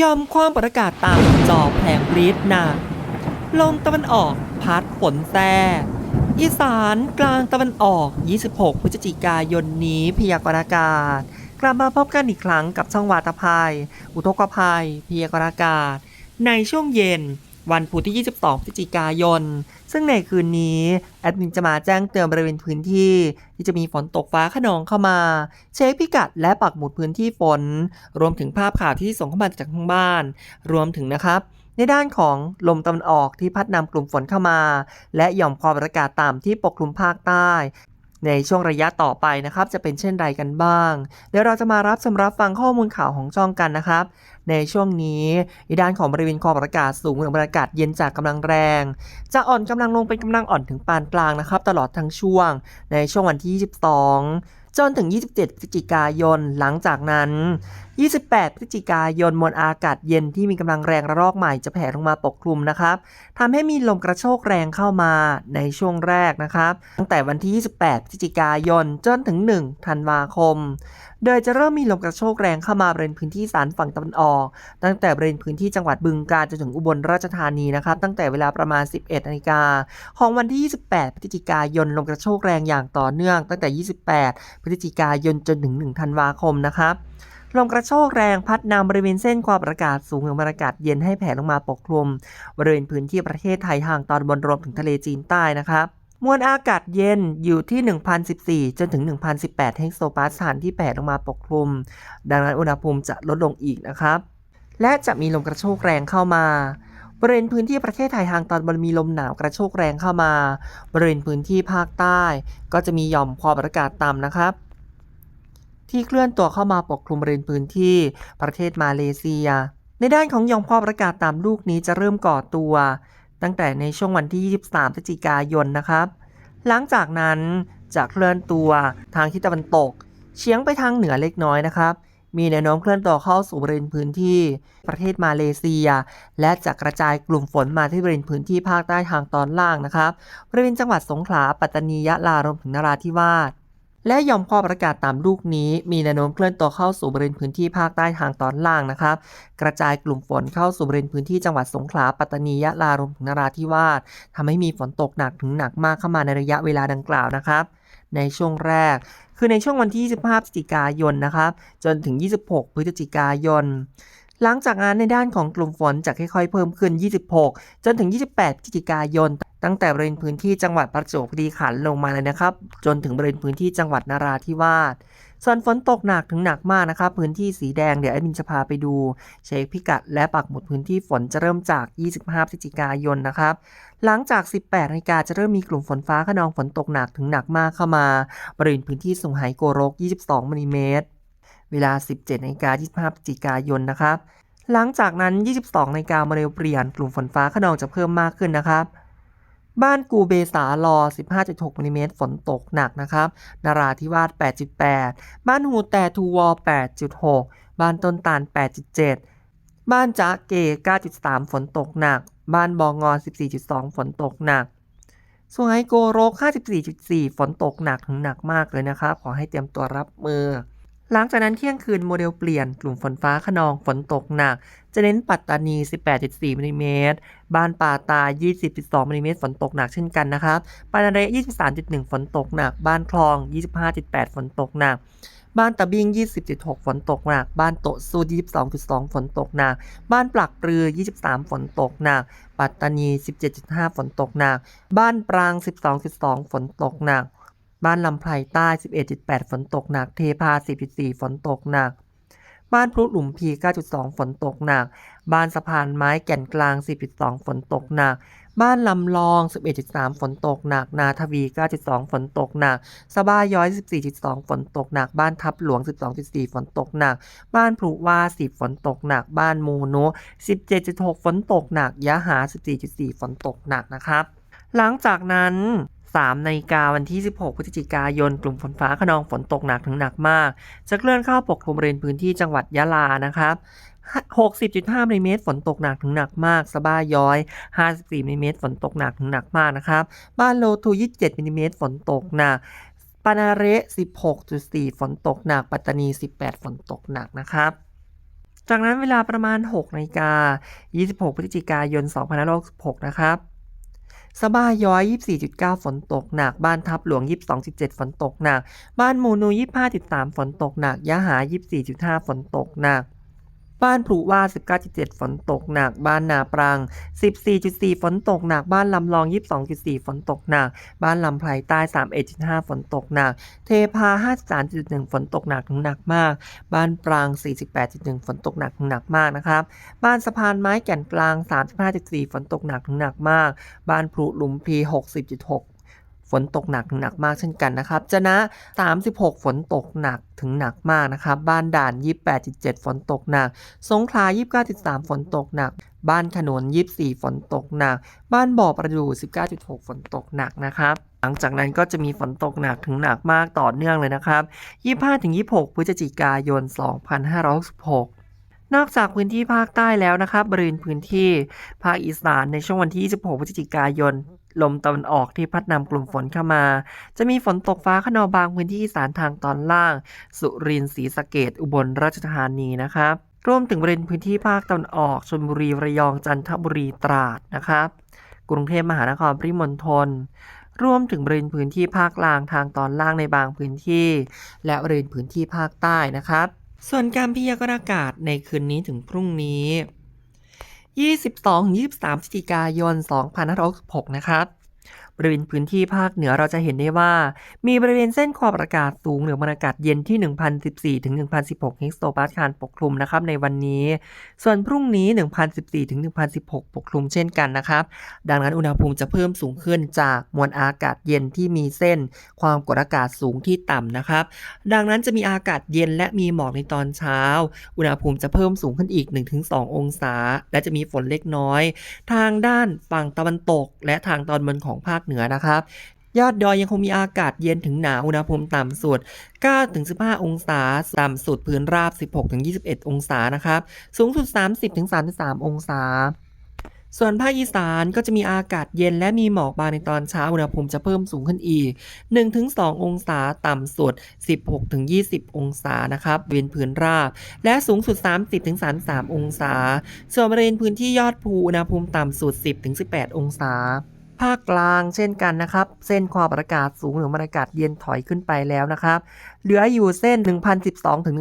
ยอมความประกาศตามจอแผลงฤทธิ์หนักลมตะวันออกพัดฝนแต่อีสานกลางตะวันออก 26 พฤศจิกายนนี้พยากรณ์อากาศ กลับมาพบกันอีกครั้งกับช่องวาตภัย อุทกภัย พยากรณ์อากาศ ในช่วงเย็น วันพุธที่ 22 พฤศจิกายน ซึ่งในคืนนี้แอดมินจะมาแจ้งเตือนบริเวณพื้นที่ ที่จะมีฝนตกฟ้าขนองเข้ามา เช็คพิกัดและปักหมุดพื้นที่ฝน รวมถึงภาพข่าวที่ส่งเข้ามาจากทางบ้าน รวมถึงนะครับในด้านของลมตะวันออกที่พัดนำกลุ่มฝนเข้ามา และหย่อมความอากาศต่ำที่ปกคลุมภาคใต้ ในช่วงระยะต่อไปนะครับ จะเป็นเช่นไรกันบ้าง เดี๋ยวเราจะมารับชมรับฟังข้อมูลข่าวของช่องกันนะครับ ในช่วงนี้ในด้านของบริเวณความกดอากาศสูงหรือบรรยากาศเย็นจากกำลังแรง จะอ่อนกำลังลงเป็นกำลังอ่อนถึงปานกลางนะครับ ตลอดทั้งช่วง ในช่วงวันที่ 22 จนถึง 27 พฤศจิกายน หลังจากนั้น 28 พฤศจิกายนมวลอากาศเย็นที่มีกำลังแรงระลอกใหม่จะแผ่ลงมาปกคลุมนะครับทำให้มีลมกระโชกแรงเข้ามาในช่วงแรกนะครับ ตั้งแต่วันที่ 28 พฤศจิกายนจนถึง 1 ธันวาคม โดยจะเริ่มมีลมกระโชกแรงเข้ามาบริเวณพื้นที่สารฝั่งตะวันออก ตั้งแต่บริเวณพื้นที่จังหวัดบึงกาฬจนถึงอุบลราชธานีนะครับตั้งแต่เวลาประมาณ 11นาฬิกาของวันที่ 28 พฤศจิกายนลมกระโชกแรงอย่างต่อเนื่อง ตั้งแต่ 28 พฤศจิกายนจนถึง 1 ธันวาคมนะครับลมกระโชกแรงพัดนำบริเวณเส้นความอากาศสูงถึงบรรยากาศเย็นให้แผ่ลงมาปกคลุม บริเวณพื้นที่ประเทศไทยทางตอนบนรวมถึงทะเลจีนใต้นะครับ มวลอากาศเย็นอยู่ที่ 1,014 จนถึง 1,018 เฮกโซปาสถานที่แผ่ลงมาปกคลุม ดังนั้นอุณหภูมิจะลดลงอีกนะครับ และจะมีลมกระโชกแรงเข้ามาบริเวณพื้นที่ประเทศไทยทางตอนบนมีลมหนาวกระโชกแรงเข้ามา บริเวณพื้นที่ภาคใต้ ก็จะมีหย่อมความอากาศต่ำนะครับ ที่เคลื่อนตัวเข้ามาปกคลุมบริเวณพื้นที่ประเทศมาเลเซีย ในด้านของหย่อมความอากาศต่ำลูกนี้จะเริ่มก่อตัว ตั้งแต่ในช่วงวันที่ 23พฤศจิกายนนะครับ หลังจากนั้นจะเคลื่อนตัวทางทิศตะวันตก เฉียงไปทางเหนือเล็กน้อยนะครับ มีแนวโน้มเคลื่อนตัวเข้าสู่บริเวณพื้นที่ประเทศมาเลเซีย และจะกระจายกลุ่มฝนมาที่บริเวณพื้นที่ภาคใต้ทางตอนล่างนะครับ บริเวณจังหวัดสงขลา ปัตตานี ยะลารวมถึงนราธิวาส และหย่อมความกดอากาศต่ำลูกนี้ มีแนวโน้มเคลื่อนตัวเข้าสู่บริเวณพื้นที่ภาคใต้ทางตอนล่างนะครับ กระจายกลุ่มฝนเข้าสู่บริเวณพื้นที่จังหวัดสงขลาปัตตานียะลารวมถึงนราธิวาสทำให้มีฝนตกหนักถึงหนักมากเข้ามาในระยะเวลาดังกล่าวนะครับ ในช่วงแรก คือในช่วงวันที่ 25พฤศจิกายนนะครับ จนถึง 26 พฤศจิกายน หลังจากนั้นในด้านของกลุ่มฝนจะค่อยๆเพิ่มขึ้น 26 จนถึง 28พฤศจิกายน ตั้งแต่บริเวณพื้นที่จังหวัดประจวบคีรีขันธ์ลงมาเลยนะครับ จนถึงบริเวณพื้นที่จังหวัดนราธิวาสส่วนฝนตกหนักถึงหนักมากนะครับ พื้นที่สีแดงเดี๋ยวแอดมินจะพาไปดู เช็คพิกัดและปักหมุดพื้นที่ฝนจะเริ่มจาก 25พฤศจิกายนนะครับ หลังจาก 18นาฬิกาจะเริ่มมีกลุ่มฝนฟ้าขนองฝนตกหนักถึงหนักมากเข้ามา บริเวณพื้นที่สุงไหโกรก 22มิลลิเมตร เวลา 17นาฬิกา25พฤศจิกายนนะครับ หลังจากนั้น 22นาฬิกามาเร็วเปลี่ยนกลุ่มฝนฟ้าขนองจะเพิ่มมากขึ้นนะครับ บ้านกูเบสารอ 15.6มิลลิเมตรฝนตกหนักนะครับ นาราธิวาส 8.8 บ้านหูแต่ทูวอ8.6 บ้านต้นตาล 8.7 บ้านจ๊ะเก 9.3 ฝนตกหนัก บ้านบองอ14.2 ฝนตกหนักส่วนไอโกโรก54.4 ฝนตกหนักถึงหนักมากเลยนะครับ ขอให้เตรียมตัวรับมือ หลังจากนั้นเที่ยงคืนโมเดลเปลี่ยนกลุ่มฝนฟ้าขนองฝนตกหนัก จะเน้นปัตตานี 18.4มิลลิเมตรบ้านป่าตา 20.2มิลลิเมตรฝนตกหนักเช่นกันนะครับปานาเร23.1 ฝนตกหนัก บ้านคลอง 25.8 ฝนตกหนัก บ้านตะบิง 20.6 ฝนตกหนัก บ้านโตซู22.2 ฝนตกหนัก บ้านปลักปรือ 23 ฝนตกหนัก ปัตตานี 17.5 ฝนตกหนัก บ้านปราง 12.2 ฝนตกหนัก บ้านลำไพรใต้ 11.8 ฝนตกหนัก เทพา 10.4 ฝนตกหนัก บ้านพลุหลุมพี 9.2 ฝนตกหนัก บ้านสะพานไม้แก่นกลาง 10.2 ฝนตกหนัก บ้านลำลอง 11.3 ฝนตกหนัก นาทวี 9.2 ฝนตกหนัก สบ้าย้อย 14.2 ฝนตกหนัก บ้านทับหลวง 12.4 ฝนตกหนัก บ้านพลุว่า 10 ฝนตกหนัก บ้านมูนุ 17.6 ฝนตกหนัก ยะหา 14.4 ฝนตกหนักนะครับ หลังจากนั้น 3นาฬิกาวันที่ 16 พฤศจิกายน กลุ่มฝนฟ้าขนองฝนตกหนักถึงหนักมาก จะเคลื่อนเข้าปกคลุมบริเวณพื้นที่จังหวัดยะลานะครับ 60.5มิลิเมตรฝนตกหนักถึงหนักมากสะบ้าย้อย 54มิลิเมตรฝนตกหนักถึงหนักมากนะครับ บ้านโลทู27มิลิเมตรฝนตกหนักปานาเระ 16.4 ฝนตกหนัก ปัตตานี 18 ฝนตกหนักนะครับจากนั้นเวลาประมาณ6นาฬิกา26 พฤศจิกายน2566 นะครับ สบาย้อย 24.9 ฝนตกหนัก บ้านทับหลวง 22.7 ฝนตกหนัก บ้านมูนู 25.3 ฝนตกหนัก ยะหา 24.5 ฝนตกหนัก บ้านผุว่า 19.7 ฝนตกหนัก บ้านนาปรัง14.4 ฝนตกหนัก บ้านลำลอง 22.4 ฝนตกหนัก บ้านลำไพรใต้ 31.5 ฝนตกหนัก เทพา 53.1 ฝนตกหนักถึงหนักมาก บ้านปราง 48.1 ฝนตกหนักถึงหนักมากนะครับ บ้านสะพานไม้แก่นกลาง 35.4 ฝนตกหนักถึงหนักมาก บ้านพลุหลุมพี 60.6 ฝนตกหนักถึงหนักมากเช่นกันนะครับจะนะ 36 ฝนตกหนักถึงหนักมากนะครับ บ้านด่าน 28.7 ฝนตกหนัก สงขลา 29.3 ฝนตกหนัก บ้านขนน 24 ฝนตกหนัก บ้านบ่อประดู 19.6 ฝนตกหนักนะครับหลังจากนั้นก็จะมีฝนตกหนักถึงหนักมากต่อเนื่องเลยนะครับ 25-26 พฤศจิกายน 2566นอกจากพื้นที่ภาคใต้แล้วนะครับบริเวณพื้นที่ภาคอีสานในช่วงวันที่ 26 พฤศจิกายน ลมตะวันออกที่พัดนำกลุ่มฝนเข้ามา จะมีฝนตกฟ้าขนองบางพื้นที่อีสานทางตอนล่าง สุรินทร์ศรีสะเกดอุบลราชธานีนะครับรวมถึงบริเวณพื้นที่ภาคตะวันออกชลบุรีระยองจันทบุรีตราดนะครับกรุงเทพมหานครปริมณฑลรวมถึงบริเวณพื้นที่ภาคกลางทางตอนล่างในบางพื้นที่ และบริเวณพื้นที่ภาคใต้นะครับ ส่วนการพยากรณ์อากาศในคืนนี้ถึงพรุ่งนี้ 22-23พฤศจิกายน2566 นะครับ บริเวณพื้นที่ภาคเหนือเราจะเห็นได้ว่า มีบริเวณเส้นขอบอากาศสูงหรือมวลอากาศเย็นที่ 1,014ถึง1,016เฮกโตปาสคาลปกคลุมนะครับในวันนี้ ส่วนพรุ่งนี้ 1,014ถึง1,016 ปกคลุมเช่นกันนะครับ ดังนั้นอุณหภูมิจะเพิ่มสูงขึ้นจากมวลอากาศเย็นที่มีเส้น ความกดอากาศสูงที่ต่ำนะครับ ดังนั้นจะมีอากาศเย็นและมีหมอกในตอนเช้า อุณหภูมิจะเพิ่มสูงขึ้นอีก 1-2 องศา และจะมีฝนเล็กน้อย ทางด้านฝั่งตะวันตก และทางตอนบนของภาคเหนือนะครับ ยอดดอยยังคงมีอากาศเย็นถึงหนาวอุณหภูมิต่ำสุด 9-15 องศาต่ำสุดพื้นราบ 16-21 องศานะครับ สูงสุด 30-33 องศาส่วนภาคอีสานก็จะมีอากาศเย็นและมีหมอกบางในตอนเช้าอุณหภูมิจะเพิ่มสูงขึ้นอีก 1-2 องศาต่ำสุด 16-20 องศานะครับเวียนพื้นราบ และสูงสุด 30-33 องศา ส่วนบริเวณพื้นที่ยอดภูอุณหภูมิต่ำสุด 10-18 องศา ภาคกลางเช่นกันนะครับ เส้นความอากาศสูงหรือมวลอากาศเย็นถอยขึ้นไปแล้วนะครับ เหลืออยู่เส้น 1,012ถึง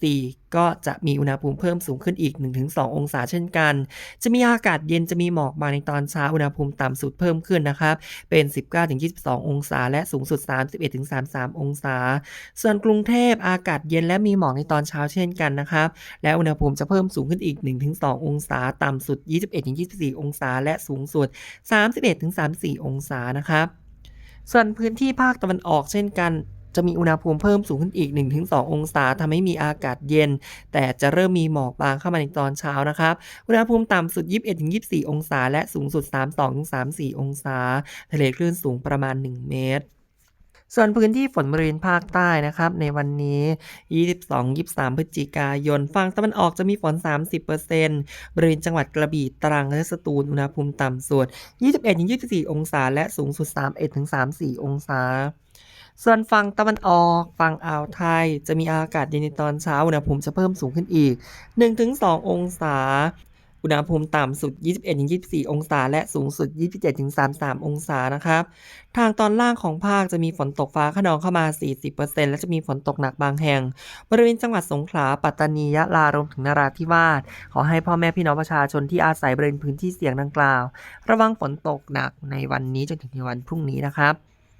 1,014 ก็จะมีอุณหภูมิเพิ่มสูงขึ้นอีก 1-2 องศาเช่นกัน จะมีอากาศเย็นจะมีหมอกบางในตอนเช้าอุณหภูมิต่ำสุดเพิ่มขึ้นนะครับ เป็น 19-22 องศา และสูงสุด 31-33 องศา ส่วนกรุงเทพอากาศเย็นและมีหมอกในตอนเช้าเช่นกันนะครับ และอุณหภูมิจะเพิ่มสูงขึ้นอีก 1-2 องศา ต่ำสุด 21-24 องศา และสูงสุด 31-34 องศานะครับ ส่วนพื้นที่ภาคตะวันออกเช่นกัน จะมีอุณหภูมิเพิ่มสูงขึ้นอีก 1-2 องศาทำให้มีอากาศเย็น แต่จะเริ่มมีหมอกบางเข้ามาในตอนเช้านะครับ อุณหภูมิต่ำสุด 21-24 องศา และสูงสุด 32-34 องศา ทะเลคลื่นสูงประมาณ 1 เมตรส่วนพื้นที่ฝนบริเวณภาคใต้นะครับ ในวันนี้ 22-23 พฤศจิกายน ฝั่งตะวันออกจะมีฝน 30%บริเวณจังหวัดกระบี่ตรังและสตูลอุณหภูมิต่ำสุด 21-24 องศา และสูงสุด 31-34 องศา ส่วนฝั่งตะวันออกฝั่งอ่าวไทย จะมีอากาศเย็นในตอนเช้าอุณหภูมิจะเพิ่มสูงขึ้นอีก 1-2 องศา อุณหภูมิต่ำสุด 21-24 องศา และสูงสุด 27-33 องศานะครับ ทางตอนล่างของภาคจะมีฝนตกฟ้าขนองเข้ามา 40%และจะมีฝนตกหนักบางแห่ง บริเวณจังหวัดสงขลา ปัตตานี ยะลารวมถึงนราธิวาส ขอให้พ่อแม่พี่น้องประชาชนที่อาศัยบริเวณพื้นที่เสี่ยงดังกล่าว ระวังฝนตกหนักในวันนี้จนถึงในวันพรุ่งนี้นะครับ